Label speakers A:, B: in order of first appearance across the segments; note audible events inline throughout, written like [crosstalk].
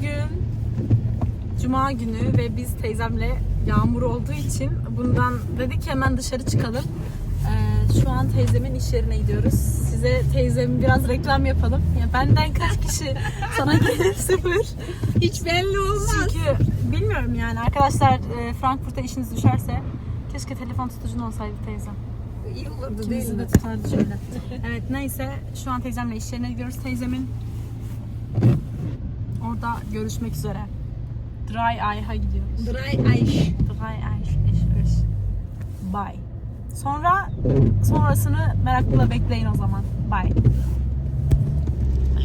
A: Bugün Cuma günü ve biz teyzemle yağmur olduğu için bundan dedik hemen dışarı çıkalım. Ee, şu an teyzemin iş yerine gidiyoruz. Size teyzemin biraz reklam yapalım. Ya benden kaç kişi sana [laughs] gelir sıfır.
B: Hiç belli olmaz.
A: Çünkü bilmiyorum yani arkadaşlar e, Frankfurt'a işiniz düşerse keşke telefon tutucun olsaydı teyzem.
B: İyi olurdu değil
A: İkimizi
B: mi?
A: de tutardı şöyle. evet neyse şu an teyzemle iş yerine gidiyoruz. Teyzemin orada görüşmek üzere. Dry Eye'a gidiyoruz.
B: Dry Ayş.
A: Dry Eye. Bye. Sonra sonrasını merakla bekleyin o zaman. Bye.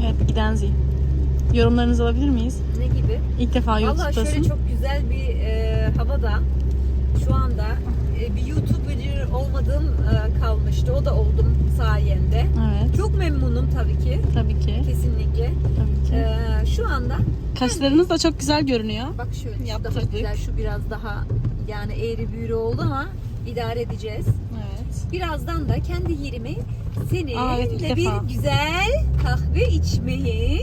A: Evet giden Zi. Yorumlarınızı alabilir miyiz?
B: Ne gibi?
A: İlk defa
B: Valla
A: YouTube'dasın.
B: şöyle çok güzel bir e, havada şu anda bir YouTuber olmadığım e, kalmıştı. O da oldum sayende.
A: Evet.
B: Çok memnunum tabii ki.
A: Tabii ki.
B: Kesinlikle.
A: Tabii ki.
B: E, şu anda
A: Kaşlarınız da çok güzel görünüyor.
B: bak şöyle şu daha güzel şu biraz daha yani eğri büğrü oldu ama idare edeceğiz.
A: Evet.
B: Birazdan da kendi yerime seninle
A: Aa, evet,
B: bir
A: defa.
B: güzel kahve içmeye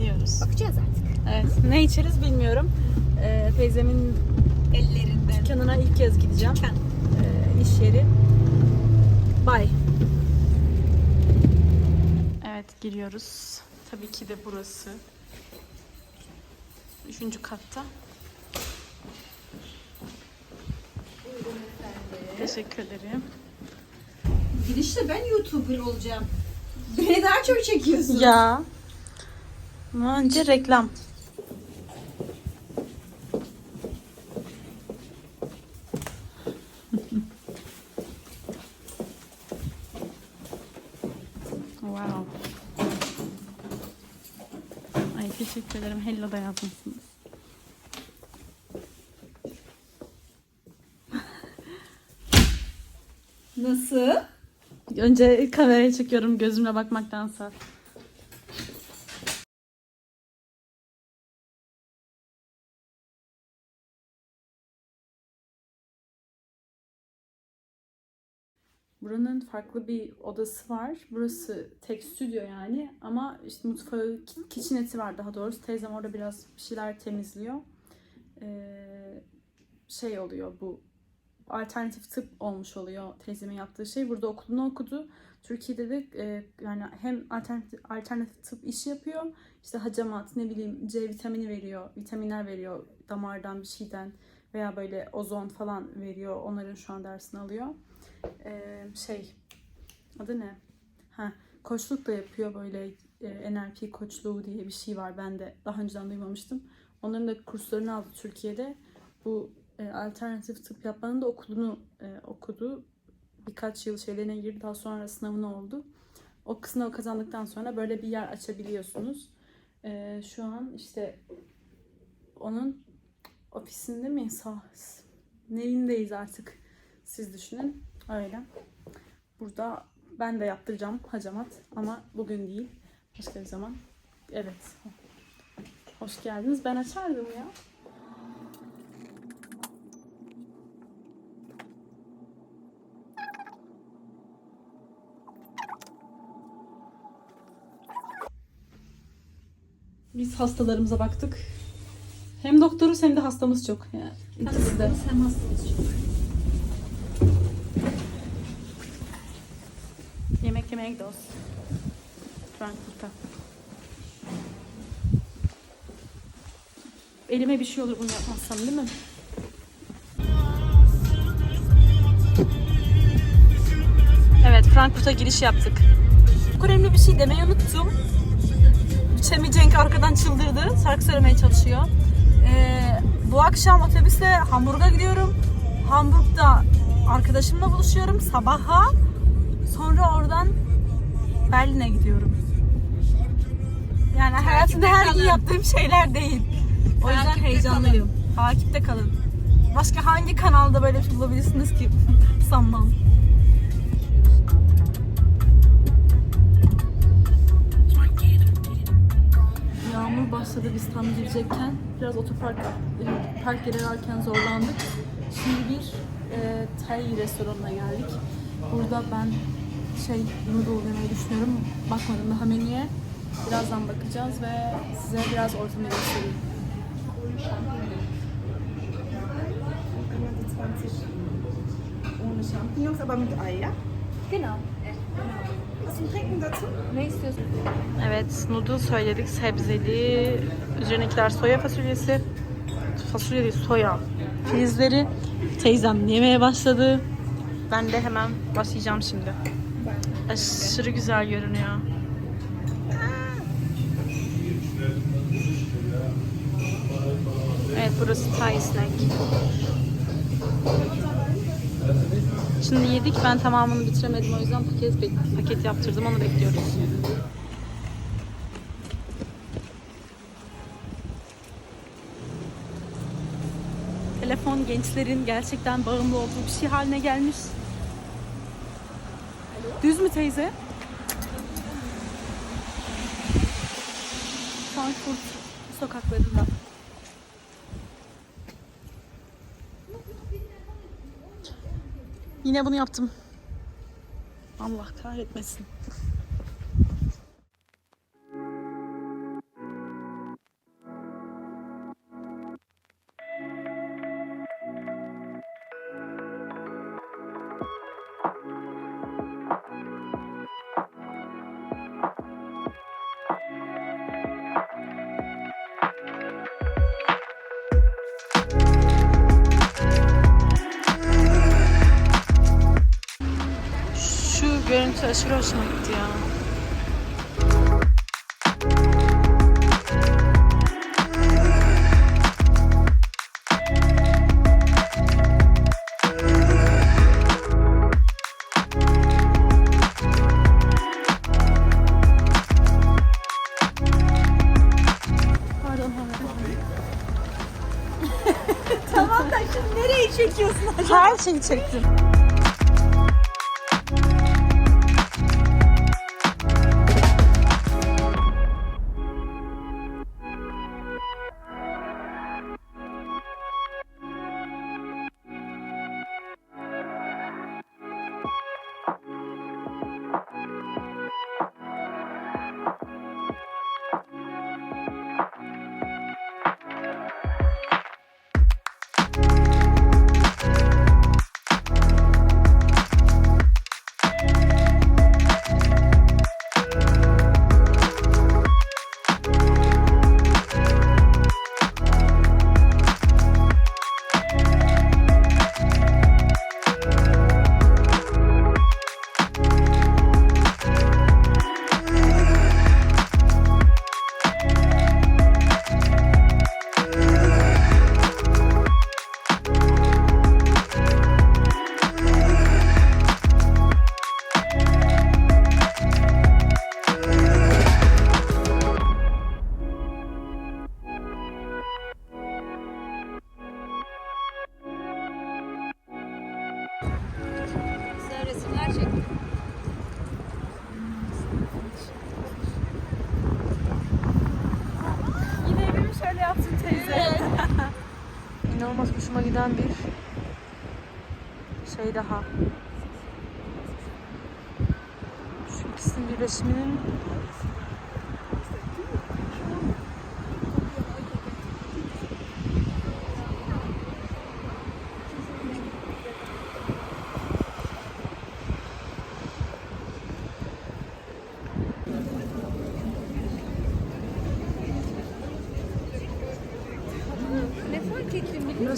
A: Diyoruz.
B: bakacağız artık.
A: Evet. Ne içeriz bilmiyorum. Ee, teyzemin
B: Ellerinden.
A: dükkanına ilk kez gideceğim.
B: Dükkan.
A: İş yeri. Bye. Evet giriyoruz. Tabii ki de burası. Üçüncü katta. Teşekkür ederim.
B: Girişte ben YouTuber olacağım. Beni daha çok çekiyorsun.
A: Ya. Ama Önce reklam. Wow. Ay teşekkür ederim. Hello da yazmışsınız.
B: Nasıl?
A: Önce kameraya çekiyorum gözümle bakmaktansa. Buranın farklı bir odası var. Burası tek stüdyo yani ama işte mutfağı, ki- kitcheneti var daha doğrusu. Teyzem orada biraz bir şeyler temizliyor. Ee, şey oluyor bu alternatif tıp olmuş oluyor teyzemin yaptığı şey. Burada okulunu okudu. Türkiye'de de e, yani hem alternatif, alternatif tıp işi yapıyor. İşte hacamat, ne bileyim C vitamini veriyor, vitaminler veriyor damardan bir şeyden veya böyle ozon falan veriyor. Onların şu an dersini alıyor. E, şey adı ne? Ha, koçluk da yapıyor böyle e, NLP koçluğu diye bir şey var. Ben de daha önceden duymamıştım. Onların da kurslarını aldı Türkiye'de. Bu e, alternatif tıp yapmanın da okulunu e, okudu. Birkaç yıl şeylerine girdi. Daha sonra sınavına oldu. O sınavı kazandıktan sonra böyle bir yer açabiliyorsunuz. E, şu an işte onun ofisinde mi? Sağ, nevindeyiz artık. Siz düşünün. Öyle. Burada ben de yaptıracağım hacamat ama bugün değil. Başka bir zaman. Evet. Hoş geldiniz. Ben açardım ya. Biz hastalarımıza baktık. Hem doktoruz hem de hastamız çok. Yani de.
B: Hem hastamız çok.
A: Yemek yemeye gidiyoruz. Frankfurt'a. Elime bir şey olur bunu yapmazsam değil mi? [laughs] Evet Frankfurt'a giriş yaptık. Çok önemli bir şey demeyi unuttum. Çemi Cenk arkadan çıldırdı. Şarkı söylemeye çalışıyor. Ee, bu akşam otobüsle Hamburg'a gidiyorum. Hamburg'da arkadaşımla buluşuyorum sabaha. Sonra oradan Berlin'e gidiyorum. Yani hayatımda her gün
B: kalın.
A: yaptığım şeyler değil. O yüzden
B: Takipte
A: heyecanlıyım. Takipte kalın. Başka hangi kanalda böyle bir şey bulabilirsiniz ki? [laughs] Sanmam. Yağmur başladı biz tam girecekken. Biraz otopark e, park yeri ararken zorlandık. Şimdi bir e, Thai restoranına geldik. Burada ben şey noodle yemeyi düşünüyorum. Bakmadım daha menüye. Birazdan bakacağız ve size biraz ortamı göstereyim.
C: Ohne Champignons, aber mit Ei, ja?
B: Genau. Ne istiyorsun?
A: Evet, noodle söyledik. Sebzeli. Üzerindekiler soya fasulyesi. Fasulye değil, soya. Filizleri teyzem yemeye başladı. Ben de hemen başlayacağım şimdi. Aşırı güzel görünüyor. Evet, burası Thai Snack. Şimdi yedik. Ben tamamını bitiremedim. O yüzden paket, paket yaptırdım. Onu bekliyoruz. Telefon gençlerin gerçekten bağımlı olduğu bir şey haline gelmiş. Düz mü teyze? Frankfurt sokaklarında. Yine bunu yaptım. Allah kahretmesin. Görüntü aşırı hoşuma gitti ya. [laughs]
B: Tamam da şimdi nereye çekiyorsun?
A: Her şeyi çektim. İnanılmaz hoşuma giden bir şey daha. Şu ikisinin birleşiminin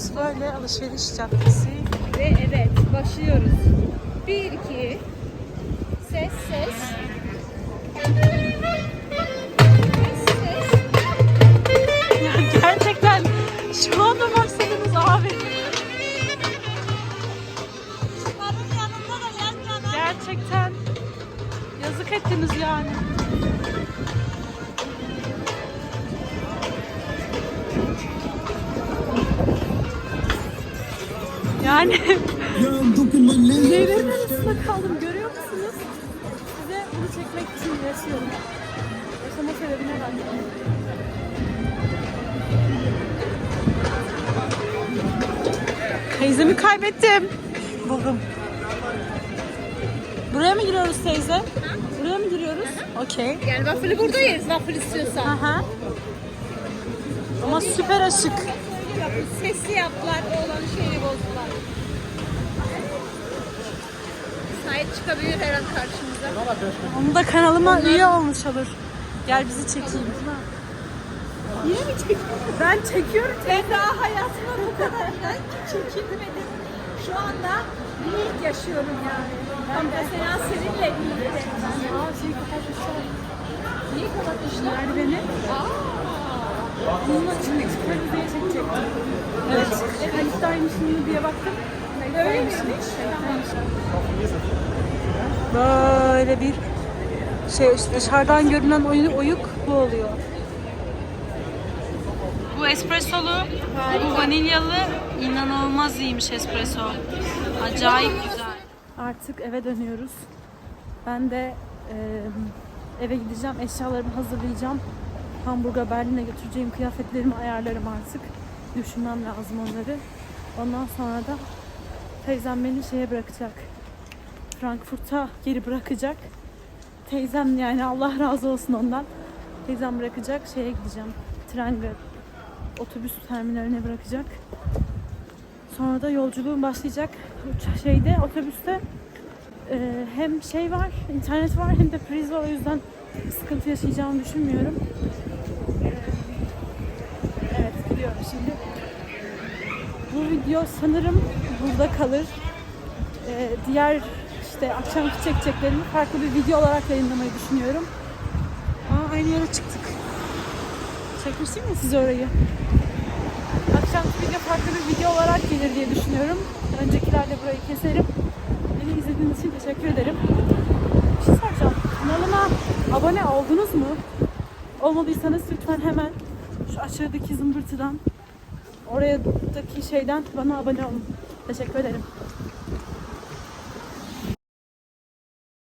A: Burası böyle alışveriş caddesi.
B: Ve evet başlıyoruz. Bir iki. Ses ses.
A: Yani [laughs] Devrenin arasında kaldım görüyor musunuz? Size bunu çekmek için yaşıyorum. Yaşama sebebine bak. Teyzemi kaybettim. Buldum. Buraya mı giriyoruz teyze? Buraya mı
B: indiriyoruz.
A: Okey.
B: Yani waffle'ı burada yeriz waffle istiyorsan.
A: Aha. Ama süper açık.
B: Sesli yaptılar, oğlan şeyini bozdular. Sait çıkabilir her an karşımıza.
A: Onu da kanalıma üye olmuş olur. Gel bizi çekeyim.
B: Yine mi çekiyorsun?
A: Ben çekiyorum.
B: Ben daha hayatımda bu kadar inan ki çekinmedim. Şu anda ilk yaşıyorum yani. Ben mesela seninle birlikte.
A: Aa şey kapatmışlar.
B: Niye kapatmışlar?
A: Merdiveni. Bunun içinde çıkarız diye çekecektim. Evet. Kayıttaymış mı diye baktım.
B: Öyle miymiş?
A: Böyle bir şey işte dışarıdan görünen oyu- oyuk bu oluyor. Bu espressolu, bu vanilyalı inanılmaz iyiymiş espresso. Acayip güzel. Artık eve dönüyoruz. Ben de e, eve gideceğim, eşyalarımı hazırlayacağım. Hamburg'a, Berlin'e götüreceğim kıyafetlerimi ayarlarım artık. Düşünmem lazım onları. Ondan sonra da teyzem beni şeye bırakacak. Frankfurt'a geri bırakacak. Teyzem yani Allah razı olsun ondan. Teyzem bırakacak şeye gideceğim. Tren otobüs terminaline bırakacak. Sonra da yolculuğum başlayacak. Şeyde otobüste e, hem şey var, internet var hem de priz var. O yüzden sıkıntı yaşayacağımı düşünmüyorum. Evet gidiyorum şimdi. Bu video sanırım burada kalır. Ee, diğer işte akşamki çekeceklerimi farklı bir video olarak yayınlamayı düşünüyorum. Aa, aynı yere çıktık. Çekmiştim ya size orayı. Akşamki video farklı bir video olarak gelir diye düşünüyorum. Öncekilerle burayı keserim. Beni izlediğiniz için teşekkür ederim. Bir şey soracağım. Kanalıma abone oldunuz mu? Olmadıysanız lütfen hemen şu aşağıdaki zımbırtıdan oraya daki şeyden bana abone olun. Teşekkür ederim.